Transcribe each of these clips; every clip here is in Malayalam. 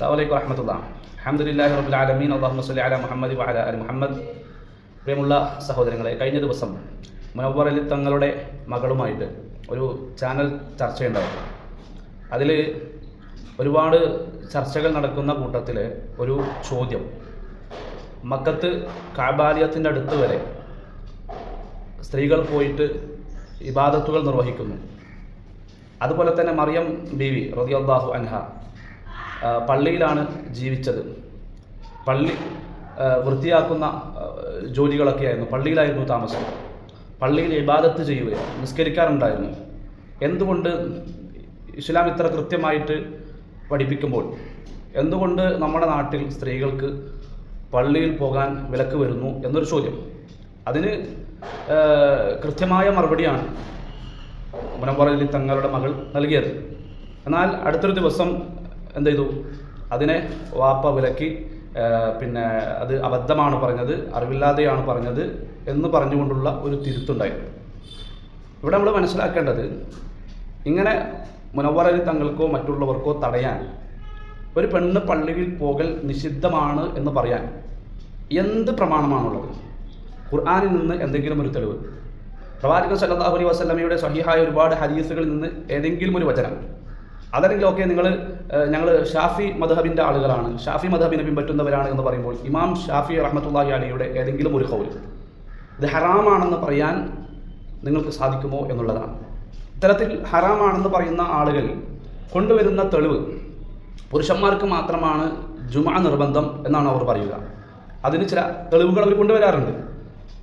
അസ്സാമലൈക്കും വറഹമത്തുള്ള. അഹമ്മദില്ലാഹി റബുൽ ആലമീൻ. അള്ളാഹു സല്ലി അല മുഹമ്മദ് വഅല അലി മുഹമ്മദ്. പ്രിയമുള്ള സഹോദരങ്ങളെ കഴിഞ്ഞ ദിവസം മുനവറിൽ തങ്ങളുടെ മകളുമായിട്ട് ഒരു ചാനൽ ചർച്ചയുണ്ടായിരുന്നു അതിൽ ഒരുപാട് ചർച്ചകൾ നടക്കുന്ന കൂട്ടത്തിൽ ഒരു ചോദ്യം. മക്കത്ത് കാബാലിയത്തിന്റെ അടുത്ത് വരെ സ്ത്രീകൾ പോയിട്ട് ഇബാദത്തുകൾ നിർവഹിക്കുന്നു. അതുപോലെ തന്നെ മറിയം ബീവി അള്ളാഹു അൻഹ പള്ളിയിലാണ് ജീവിച്ചത്. പള്ളി വൃത്തിയാക്കുന്ന ജോലികളൊക്കെ ജോലികളൊക്കെയായിരുന്നു. പള്ളിയിലായിരുന്നു താമസം. പള്ളിയിൽ ഇബാദത്ത് ചെയ്യുകയാണ് നിസ്കരിക്കാറുണ്ടായിരുന്നു. എന്തുകൊണ്ട് ഇസ്ലാം ഇത്ര കൃത്യമായിട്ട് പഠിപ്പിക്കുമ്പോൾ? എന്തുകൊണ്ട് നമ്മുടെ നാട്ടിൽ സ്ത്രീകൾക്ക് പള്ളിയിൽ പോകാൻ വിലക്ക് വരുന്നു എന്നൊരു ചോദ്യം. അതിന് കൃത്യമായ മറുപടിയാണ് മുനമ്പറയിൽ തങ്ങളുടെ മകൾ നൽകിയത്. എന്നാൽ അടുത്തൊരു ദിവസം എന്ത് ചെയ്തു അതിനെ വാപ്പ വിലക്കി പിന്നെ അത് അബദ്ധമാണ് പറഞ്ഞത് അറിവില്ലാതെയാണ് പറഞ്ഞത് എന്ന് പറഞ്ഞുകൊണ്ടുള്ള ഒരു തിരുത്തുണ്ടായിരുന്നു ഇവിടെ നമ്മൾ മനസ്സിലാക്കേണ്ടത് ഇങ്ങനെ മുനവറലി തങ്ങൾക്കോ മറ്റുള്ളവർക്കോ തടയാൻ ഒരു പെണ്ണ് പള്ളിയിൽ പോകൽ നിഷിദ്ധമാണ് എന്ന് പറയാൻ എന്ത് പ്രമാണമാണുള്ളത്? ഖുർആാനിൽ നിന്ന് എന്തെങ്കിലും ഒരു തെളിവ്. പ്രവാചകൻ സല്ലല്ലാഹു അലൈഹി വസല്ലമയുടെ സഹിഹായ ഒരുപാട് ഹദീസുകളിൽ നിന്ന് ഏതെങ്കിലും ഒരു വചനം. അതല്ലെങ്കിൽ ഓക്കെ നിങ്ങൾ ഞങ്ങൾ ഷാഫി മധബിന്റെ ആളുകളാണ്. ഷാഫി മധബിനെ പിൻപറ്റുന്നവരാണ് എന്ന് പറയുമ്പോൾ ഇമാം ഷാഫി റഹ്മത്തുള്ളാഹി അലിയുടെ ഏതെങ്കിലും ഒരു കൗൽ ഇത് ഹറാമാണെന്ന് പറയാൻ നിങ്ങൾക്ക് സാധിക്കുമോ എന്നുള്ളതാണ്. ഇത്തരത്തിൽ ഹറാമാണെന്ന് പറയുന്ന ആളുകൾ കൊണ്ടുവരുന്ന തെളിവ് പുരുഷന്മാർക്ക് മാത്രമാണ് ജുമാ നിർബന്ധം എന്നാണ് അവർ പറയുക. അതിന് ചില തെളിവുകൾ അവർ കൊണ്ടുവരാറുണ്ട്.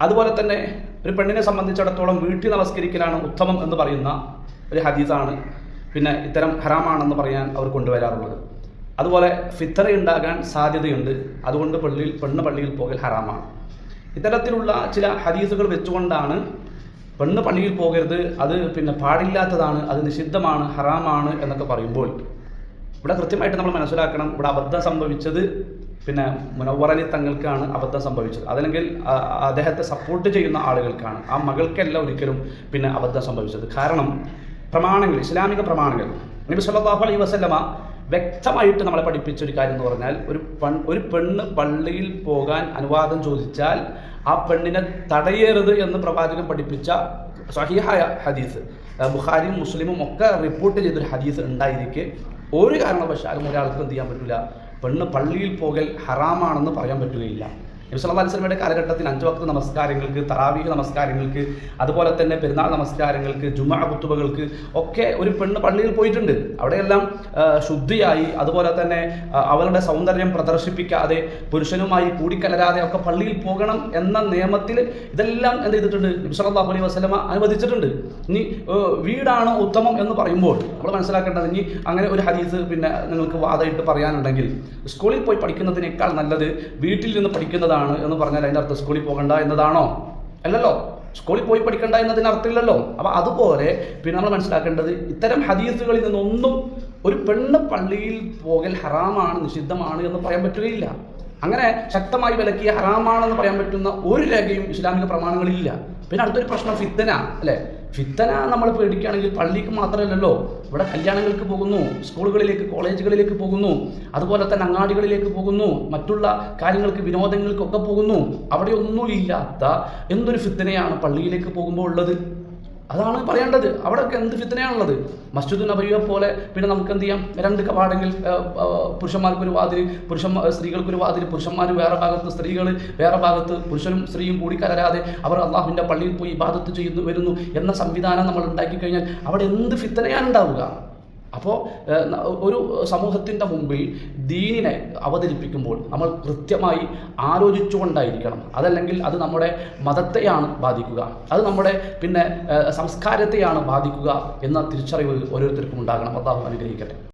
അതുപോലെ തന്നെ ഒരു പെണ്ണിനെ സംബന്ധിച്ചിടത്തോളം വീട്ടിൽ നമസ്കരിക്കലാണ് ഉത്തമം എന്ന് പറയുന്ന ഒരു ഹദീസാണ് പിന്നെ ഇത്തരം ഹറാമാണെന്ന് പറയാൻ അവർ കൊണ്ടുവരാറുള്ളത്. അതുപോലെ ഫിത്തറ ഉണ്ടാകാൻ സാധ്യതയുണ്ട്. അതുകൊണ്ട് പള്ളിയിൽ പെണ്ണ് പള്ളിയിൽ പോകൽ ഹറാമാണ്. ഇത്തരത്തിലുള്ള ചില ഹദീസുകൾ വെച്ചുകൊണ്ടാണ് പെണ്ണ് പള്ളിയിൽ പോകരുത് അത് പിന്നെ പാടില്ലാത്തതാണ് അത് നിഷിദ്ധമാണ് ഹറാമാണ് എന്നൊക്കെ പറയുമ്പോൾ ഇവിടെ കൃത്യമായിട്ട് നമ്മൾ മനസ്സിലാക്കണം ഇവിടെ അബദ്ധം സംഭവിച്ചത് പിന്നെ മുനവറലി തങ്ങൾക്കാണ് അബദ്ധം സംഭവിച്ചത്. അതല്ലെങ്കിൽ അദ്ദേഹത്തെ സപ്പോർട്ട് ചെയ്യുന്ന ആളുകൾക്കാണ്. ആ മകൾക്കല്ല ഒരിക്കലും പിന്നെ അബദ്ധം സംഭവിച്ചത്. കാരണം പ്രമാണങ്ങൾ ഇസ്ലാമിക പ്രമാണങ്ങൾ. നബി സല്ലല്ലാഹു അലൈഹി വസല്ലമ വ്യക്തമായിട്ട് നമ്മളെ പഠിപ്പിച്ച ഒരു കാര്യം എന്ന് പറഞ്ഞാൽ ഒരു പൺ ഒരു പെണ്ണ് പള്ളിയിൽ പോകാൻ അനുവാദം ചോദിച്ചാൽ ആ പെണ്ണിനെ തടയരുത് എന്ന് പ്രവാചകൻ പഠിപ്പിച്ച സഹിഹായ ഹദീസ്. ബുഖാരിയും മുസ്ലിമും ഒക്കെ റിപ്പോർട്ട് ചെയ്തൊരു ഹദീസ് ഉണ്ടായിരിക്കെ. ഒരു കാരണവശാലും ഒരാൾക്ക് എന്ത് ചെയ്യാൻ പറ്റില്ല പെണ്ണ് പള്ളിയിൽ പോകൽ ഹറാമാണെന്ന് പറയാൻ പറ്റുകയില്ല. നബി അലിസ്ലമിയുടെ കാലഘട്ടത്തിൽ അഞ്ച് വക്ത നമസ്കാരങ്ങൾക്ക് തറാവീഹ് നമസ്കാരങ്ങൾക്ക് അതുപോലെ തന്നെ പെരുന്നാൾ നമസ്കാരങ്ങൾക്ക് ജുമാ കുത്തുബകൾക്ക് ഒക്കെ ഒരു പെണ്ണ് പള്ളിയിൽ പോയിട്ടുണ്ട്. അവിടെയെല്ലാം ശുദ്ധിയായി അതുപോലെ തന്നെ അവരുടെ സൗന്ദര്യം പ്രദർശിപ്പിക്കാതെ പുരുഷനുമായി കൂടിക്കലരാതെ ഒക്കെ പള്ളിയിൽ പോകണം എന്ന നിയമത്തിൽ ഇതെല്ലാം എന്ത് ചെയ്തിട്ടുണ്ട്? നബി സല്ലല്ലാഹു അലൈഹി വസ്ലമ അനുവദിച്ചിട്ടുണ്ട്. ഇനി വീടാണ് ഉത്തമം എന്ന് പറയുമ്പോൾ നമ്മൾ മനസ്സിലാക്കേണ്ടത് ഇനി അങ്ങനെ ഒരു ഹദീസ് പിന്നെ നിങ്ങൾക്ക് വാദമായിട്ട് പറയാനുണ്ടെങ്കിൽ സ്കൂളിൽ പോയി പഠിക്കുന്നതിനേക്കാൾ നല്ലത് വീട്ടിൽ നിന്ന് പഠിക്കുന്നതാണ് എന്ന് പറഞ്ഞാൽ അതിന്റെ അർത്ഥം സ്കൂളിൽ പോകണ്ട എന്നതാണോ? അല്ലല്ലോ. സ്കൂളിൽ പോയി പഠിക്കണ്ട എന്നതിന് അർത്ഥമില്ലല്ലോ. അപ്പോൾ അതുപോലെ പിന്നെ നമ്മൾ മനസ്സിലാക്കേണ്ടത് ഇത്തരം ഹദീസുകളിൽ നിന്നൊന്നും ഒരു പെണ്ണ് പള്ളിയിൽ പോകൽ ഹറാമാണ് നിഷിദ്ധമാണ് എന്ന് പറയാൻ പറ്റുകയില്ല. അങ്ങനെ ശക്തമായി വിലക്കിയ ഹറാമാണെന്ന് പറയാൻ പറ്റുന്ന ഒരു രേഖയും ഇസ്ലാമിക പ്രമാണങ്ങളില്ല പിന്നെ അടുത്തൊരു പ്രശ്നം ഫിത്തന അല്ലേ? ഫിത്തന നമ്മൾ പേടിക്കുകയാണെങ്കിൽ പള്ളിക്ക് മാത്രമല്ലല്ലോ. ഇവിടെ കല്യാണങ്ങൾക്ക് പോകുന്നു സ്കൂളുകളിലേക്ക് കോളേജുകളിലേക്ക് പോകുന്നു അതുപോലെ തന്നെ അങ്ങാടികളിലേക്ക് പോകുന്നു മറ്റുള്ള കാര്യങ്ങൾക്ക് വിനോദങ്ങൾക്കൊക്കെ പോകുന്നു. അവിടെ ഒന്നുമില്ലാത്ത എന്തൊരു ഫിത്തനയാണ് പള്ളിയിലേക്ക് പോകുമ്പോൾ ഉള്ളത്? അതാണ് പറയേണ്ടത്. അവിടെയൊക്കെ എന്ത് ഫിത്തനയാണുള്ളത്? മസ്ജിദ് നബിയെ പോലെ പിന്നെ നമുക്ക് എന്ത് ചെയ്യാം രണ്ട് കവാടങ്ങൾ പുരുഷന്മാർക്ക് ഒരു വാതിൽ പുരുഷന്മാർ സ്ത്രീകൾക്ക് വാതിൽ പുരുഷന്മാർ വേറെ ഭാഗത്ത് സ്ത്രീകൾ വേറെ ഭാഗത്ത് പുരുഷനും സ്ത്രീയും കൂടി കലരാതെ അവർ അള്ളാഹുവിന്റെ പള്ളിയിൽ പോയി ഇബാദത്ത് ചെയ്യുന്നു വരുന്നു എന്ന സംവിധാനം നമ്മൾ ഉണ്ടാക്കി കഴിഞ്ഞാൽ അവിടെ എന്ത് ഫിത്തനയാണ് ഉണ്ടാവുക അപ്പോൾ ഒരു സമൂഹത്തിന്റെ മുമ്പിൽ ദീനിനെ അവതരിപ്പിക്കുമ്പോൾ നമ്മൾ കൃത്യമായി ആലോചിച്ചുകൊണ്ടായിരിക്കണം. അതല്ലെങ്കിൽ അത് നമ്മുടെ മതത്തെയാണ് ബാധിക്കുക. അത് നമ്മുടെ പിന്നെ സംസ്കാരത്തെയാണ് ബാധിക്കുക എന്ന തിരിച്ചറിവ് ഓരോരുത്തർക്കും ഉണ്ടാകണം. അള്ളാഹു അനുഗ്രഹിക്കട്ടെ.